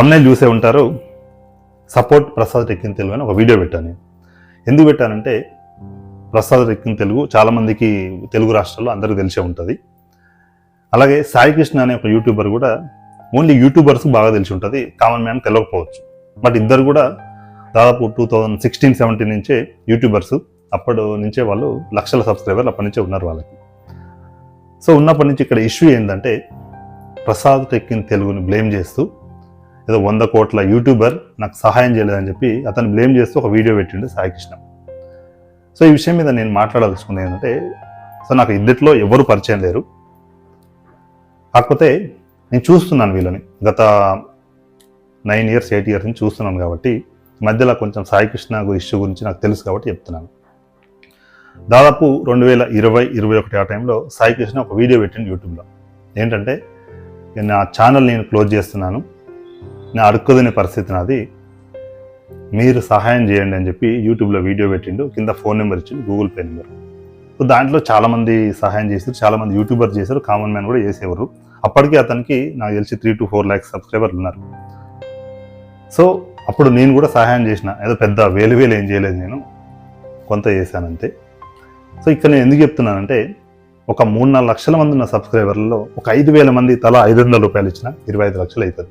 Thumbnail చూసే ఉంటారు. Support Prasad టెక్కిన్ Telugu అని ఒక వీడియో పెట్టాను ఎందుకు పెట్టానంటే ప్రసాద్ టెక్కిన్ తెలుగు చాలామందికి తెలుగు రాష్ట్రాల్లో అందరికీ తెలిసే ఉంటుంది. అలాగే సాయి కృష్ణ అనే ఒక యూట్యూబర్ కూడా ఓన్లీ యూట్యూబర్స్ బాగా తెలిసి ఉంటుంది. కామన్ మ్యాన్ తెలియకపోవచ్చు బట్ ఇద్దరు కూడా దాదాపు టూ థౌజండ్ సిక్స్టీన్ సెవెంటీన్ నుంచే యూట్యూబర్స్ అప్పటి నుంచే వాళ్ళు లక్షల సబ్స్క్రైబర్లు అప్పటి నుంచే ఉన్నారు వాళ్ళకి. సో ఉన్నప్పటి నుంచి ఇక్కడ ఇష్యూ ఏంటంటే ప్రసాద్ టెక్కిన్ తెలుగుని బ్లేమ్ చేస్తూ ఏదో వంద కోట్ల యూట్యూబర్ నాకు సహాయం చేయలేదని చెప్పి అతను బ్లేమ్ చేస్తూ ఒక వీడియో పెట్టిండు సాయికృష్ణ సో ఈ విషయం మీద నేను మాట్లాడదలుచుకుంది ఏంటంటే సో నాకు ఇద్దట్లో ఎవరు పరిచయం లేరు. కాకపోతే నేను చూస్తున్నాను వీళ్ళని. గత నైన్ ఇయర్స్ ఎయిట్ ఇయర్స్ నుంచి చూస్తున్నాను కాబట్టి మధ్యలో కొంచెం సాయికృష్ణ ఇష్యూ గురించి నాకు తెలుసు కాబట్టి చెప్తున్నాను. దాదాపు రెండు వేల ఇరవై ఇరవై ఒకటి ఆ టైంలో సాయికృష్ణ ఒక వీడియో పెట్టింది యూట్యూబ్లో. ఏంటంటే నా ఛానల్ నేను క్లోజ్ చేస్తున్నాను. నా అడుక్కుదనే పరిస్థితి నాది. మీరు సహాయం చేయండి అని చెప్పి యూట్యూబ్లో వీడియో పెట్టిండు. కింద ఫోన్ నెంబర్ ఇచ్చిండు గూగుల్ పే నెంబర్. దాంట్లో చాలామంది సహాయం చేశారు చాలామంది యూట్యూబర్ చేశారు కామన్ మ్యాన్ కూడా చేసేవారు. అప్పటికి అతనికి నాకు తెలిసి త్రీ టు ఫోర్ ల్యాక్స్ సబ్స్క్రైబర్లు ఉన్నారు. సో అప్పుడు నేను కూడా సహాయం చేసిన ఏదో పెద్ద వేలు వేలు ఏం చేయలేదు నేను. కొంత చేశానంతే. సో ఇక్కడ నేను ఎందుకు చెప్తున్నానంటే ఒక మూడు నాలుగు లక్షల మంది ఉన్న సబ్స్క్రైబర్లలో ఒక ఐదు వేల మంది తలా ఐదు వందల రూపాయలు ఇచ్చిన ఇరవై ఐదు లక్షలు అవుతుంది.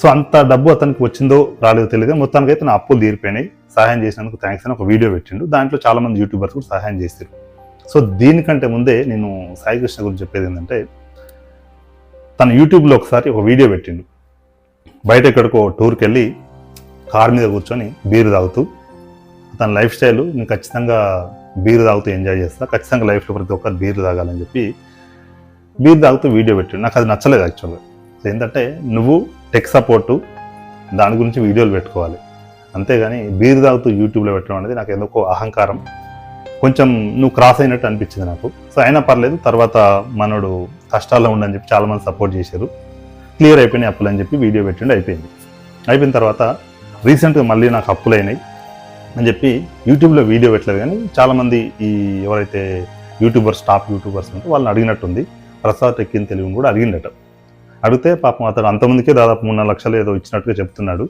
సో అంత డబ్బు అతనికి వచ్చిందో రాలేదో తెలియదు. మొత్తానికి అయితే నా అప్పులు తీరిపోయినాయి. సహాయం చేసినందుకు థ్యాంక్స్ అని ఒక వీడియో పెట్టిండు. దాంట్లో చాలామంది యూట్యూబర్స్ కూడా సహాయం చేశారు సో దీనికంటే ముందే నేను సాయి కృష్ణ గురించి చెప్పేది ఏంటంటే తన యూట్యూబ్లో ఒకసారి ఒక వీడియో పెట్టిండు. బయట ఎక్కడికో టూర్కి వెళ్ళి కార్ మీద కూర్చొని బీరు తాగుతూ తన లైఫ్ స్టైల్ నేను ఖచ్చితంగా బీరు తాగుతూ ఎంజాయ్ చేస్తా ఖచ్చితంగా లైఫ్లో ప్రతి ఒక్కరు బీరు తాగాలని చెప్పి బీరు తాగుతూ వీడియో పెట్టాడు. నాకు అది నచ్చలేదు యాక్చువల్గా ఏంటంటే నువ్వు టెక్ సపోర్టు దాని గురించి వీడియోలు పెట్టుకోవాలి. అంతేగాని బీర్ తాగుతూ యూట్యూబ్లో పెట్టడం అనేది నాకు ఎందుకో అహంకారం. కొంచెం నువ్వు క్రాస్ అయినట్టు అనిపించింది నాకు. సో అయినా పర్లేదు తర్వాత మనోడు కష్టాల్లో ఉండని చెప్పి చాలామంది సపోర్ట్ చేశారు. క్లియర్ అయిపోయినాయి అప్పులు అని చెప్పి వీడియో పెట్టిండి అయిపోయింది. అయిపోయిన తర్వాత రీసెంట్గా మళ్ళీ నాకు అప్పులు అయినాయి అని చెప్పి యూట్యూబ్లో వీడియో పెట్టలేదు కానీ చాలామంది ఈ ఎవరైతే యూట్యూబర్స్ టాప్ యూట్యూబర్స్ ఉంటే వాళ్ళని అడిగినట్టుంది. ప్రసాద్ ఎక్కిన తెలుగుని కూడా అడిగిండట. అడిగితే పాపం అతను అంతమందికే దాదాపు మూడు నాలుగు లక్షలు ఏదో ఇచ్చినట్టుగా చెప్తున్నాడు.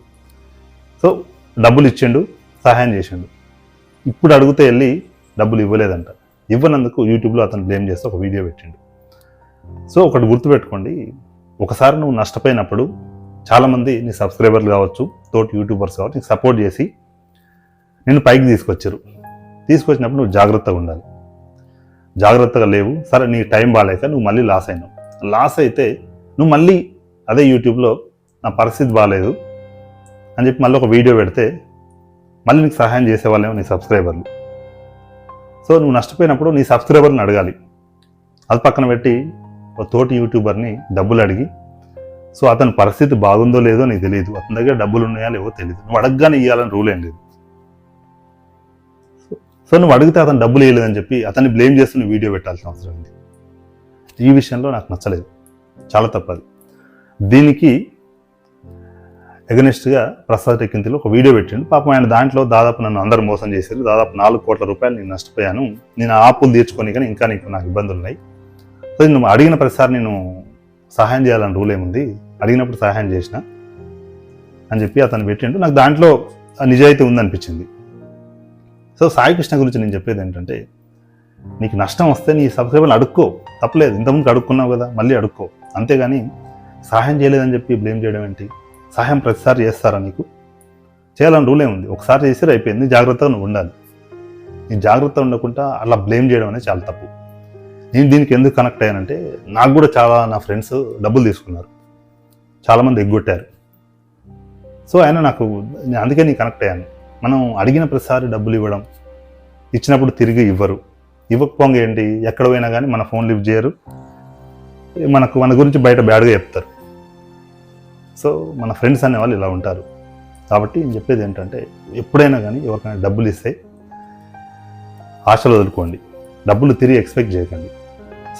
సో డబ్బులు ఇచ్చిండు సహాయం చేసిండు. ఇప్పుడు అడిగితే వెళ్ళి డబ్బులు ఇవ్వలేదంట. ఇవ్వనందుకు యూట్యూబ్లో అతను బ్లేమ్ చేస్తే ఒక వీడియో పెట్టిండు. సో ఒకటి గుర్తుపెట్టుకోండి ఒకసారి నువ్వు నష్టపోయినప్పుడు చాలామంది నీ సబ్స్క్రైబర్లు కావచ్చు తోటి యూట్యూబర్స్ కావచ్చు నీకు సపోర్ట్ చేసి నేను పైకి తీసుకొచ్చారు. తీసుకొచ్చినప్పుడు నువ్వు జాగ్రత్తగా ఉండాలి. జాగ్రత్తగా లేవు సరే నీ టైం బాగాలేక నువ్వు మళ్ళీ లాస్ అయినావు. లాస్ అయితే నువ్వు మళ్ళీ అదే యూట్యూబ్లో నా పరిస్థితి బాగాలేదు అని చెప్పి మళ్ళీ ఒక వీడియో పెడితే మళ్ళీ నీకు సహాయం చేసేవాళ్ళేమో నీ సబ్స్క్రైబర్లు. సో నువ్వు నష్టపోయినప్పుడు నీ సబ్స్క్రైబర్ని అడగాలి. అది పక్కన పెట్టి ఒక తోటి యూట్యూబర్ని డబ్బులు అడిగి సో అతని పరిస్థితి బాగుందో లేదో నీకు తెలియదు. అతని దగ్గర డబ్బులు ఉన్నాయా లేవో తెలియదు. నువ్వు అడగగానే ఇవ్వాలని రూల్ ఏం లేదు. సో నువ్వు అడిగితే అతను డబ్బులు వేయలేదని చెప్పి అతన్ని బ్లేమ్ చేస్తున్న వీడియో పెట్టాల్సిన అవసరం ఉంది ఈ విషయంలో నాకు నచ్చలేదు. చాలా తప్పది. దీనికి ఎగనెస్ట్గా ప్రసాద్ టెక్కింతిలో ఒక వీడియో పెట్టిండు. పాపం ఆయన దాంట్లో దాదాపు నన్ను అందరూ మోసం చేశారు దాదాపు నాలుగు కోట్ల రూపాయలు నేను నష్టపోయాను. నేను ఆపులు తీర్చుకొని కానీ ఇంకా నీకు నాకు ఇబ్బందులు ఉన్నాయి. సో నేను అడిగిన ప్రతిసారి నేను సహాయం చేయాలని రూల్ ఏముంది? అడిగినప్పుడు సహాయం చేసిన అని చెప్పి అతను పెట్టిండు. నాకు దాంట్లో నిజాయితీ ఉందనిపించింది. సో సాయి కృష్ణ గురించి నేను చెప్పేది ఏంటంటే నీకు నష్టం వస్తే నీ సబ్స్క్రైబర్లు అడుక్కో. తప్పలేదు. ఇంతకుముందు అడుక్కున్నావు కదా మళ్ళీ అడుక్కో. అంతేగాని సహాయం చేయలేదని చెప్పి బ్లేమ్ చేయడం ఏంటి? సహాయం ప్రతిసారి చేస్తారా నీకు? చేయాలని రూలే ఉంది ఒకసారి చేసి అయిపోయింది. జాగ్రత్తగా నువ్వు ఉండాలి. నేను జాగ్రత్త ఉండకుండా అలా బ్లేమ్ చేయడం అనేది చాలా తప్పు. నేను దీనికి ఎందుకు కనెక్ట్ అయ్యానంటే నాకు కూడా చాలా నా ఫ్రెండ్స్ డబ్బులు తీసుకున్నారు. చాలామంది ఎగ్గొట్టారు. సో ఆయన నాకు అందుకే నేను కనెక్ట్ అయ్యాను. మనం అడిగిన ప్రతిసారి డబ్బులు ఇవ్వడం ఇచ్చినప్పుడు తిరిగి ఇవ్వరు. ఇవ్వకపోగా ఏంటి? ఎక్కడ పోయినా కానీ మన ఫోన్ లిఫ్ట్ చేయరు. మనకు మన గురించి బయట బ్యాడ్గా చెప్తారు. సో మన ఫ్రెండ్స్ అనేవాళ్ళు ఇలా ఉంటారు. కాబట్టి నేను చెప్పేది ఏంటంటే ఎప్పుడైనా కానీ ఎవరికైనా డబ్బులు ఇస్తే ఆశలు వదులుకోండి. డబ్బులు తిరిగి ఎక్స్పెక్ట్ చేయకండి.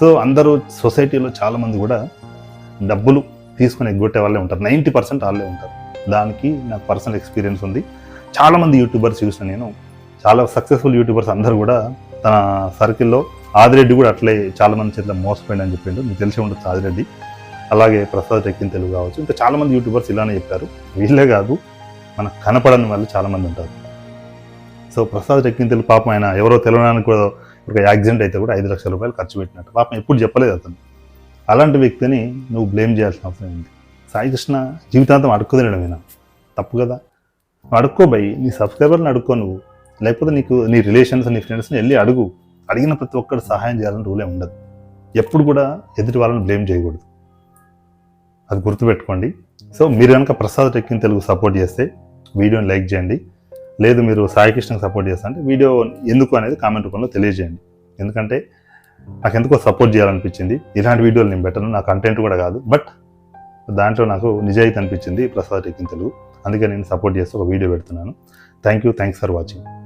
సో అందరూ సొసైటీలో చాలామంది కూడా డబ్బులు తీసుకుని ఎగ్గొట్టే వాళ్ళే ఉంటారు. నైంటీ పర్సెంట్ వాళ్ళే ఉంటారు. దానికి నాకు పర్సనల్ ఎక్స్పీరియన్స్ ఉంది. చాలామంది యూట్యూబర్స్ చూసిన నేను. చాలా సక్సెస్ఫుల్ యూట్యూబర్స్ అందరూ కూడా తన సర్కిల్లో ఆదిరెడ్డి కూడా అట్లే చాలామంది చేతిలో మోసపోయిందని చెప్పిండు. మీకు తెలిసి ఉండొచ్చు ఆదిరెడ్డి. అలాగే ప్రసాద్ టెక్కిన్ తెలుగు కావచ్చు. ఇంకా చాలామంది యూట్యూబర్స్ ఇలానే చెప్పారు. వీళ్ళే కాదు మనకు కనపడని వాళ్ళు చాలామంది ఉంటారు. సో ప్రసాద్ టెక్కిన్ తెలుగు పాపం ఆయన ఎవరో తెలవడానికి కూడా ఒక యాక్సిడెంట్ అయితే కూడా ఐదు లక్షల రూపాయలు ఖర్చు పెట్టినట్టు. పాపం ఎప్పుడు చెప్పలేదు అతను. అలాంటి వ్యక్తిని నువ్వు బ్లేమ్ చేయాల్సిన అవసరం ఏంటి? సాయి కృష్ణ జీవితాంతం అడుక్కు తప్పు కదా. నువ్వు అడుక్కో బై నీ సబ్స్క్రైబర్ని అడుక్కో నువ్వు. లేకపోతే నీకు నీ రిలేషన్స్ నీ ఫ్రెండ్స్ని వెళ్ళి అడుగు. అడిగిన ప్రతి ఒక్కరు సహాయం చేయాలని రూలే ఉండదు. ఎప్పుడు కూడా ఎదుటి వాళ్ళని బ్లేమ్ చేయకూడదు. అది గుర్తుపెట్టుకోండి. సో మీరు కనుక ప్రసాద్ టెక్కిన్ తెలుగు సపోర్ట్ చేస్తే వీడియోని లైక్ చేయండి. లేదు మీరు సాయికృష్ణకి సపోర్ట్ చేస్తా అంటే వీడియో ఎందుకు అనేది కామెంట్ రూపంలో తెలియజేయండి. ఎందుకంటే నాకు ఎందుకో సపోర్ట్ చేయాలనిపించింది. ఇలాంటి వీడియోలు నేను పెట్టను. నా కంటెంట్ కూడా కాదు. బట్ దాంట్లో నాకు నిజాయితీ అనిపించింది ప్రసాద్ టెక్కిన్ తెలుగు. అందుకే నేను సపోర్ట్ చేస్తూ ఒక వీడియో పెడుతున్నాను. Thank you thanks for watching